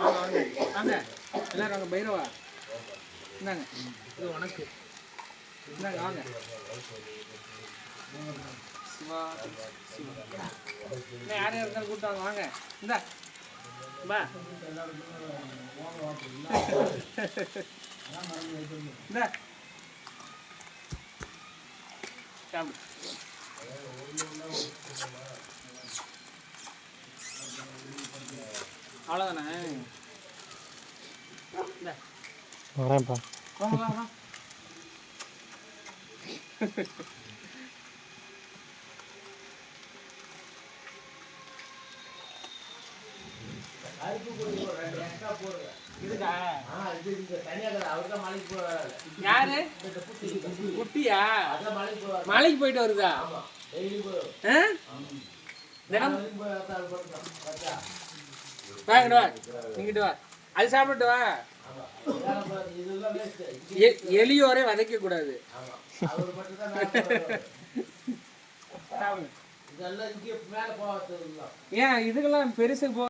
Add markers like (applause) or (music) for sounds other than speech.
வாங்க. எல்லாரும் வாங்க பைரவா இந்தாங்க இது உனக்கு இந்தாங்க வாங்க சிவா சிவா இன்னும் யார் இருந்தாலும் கூப்பிட்டு வாங்க வாங்க இந்தா பா இந்தா சாப்பிடு அவ்வளோதானே வரேன்ப்பா. மலைக்கு போயிட்டு வருதா? தினம்? வாங்கிட்டு வா இங்கிட்டு வா அது சாப்பிட்டு வா எலியோரே வதைக்க கூடாது. (laughs) ஏன் இதுக்கெல்லாம் பெருசு போ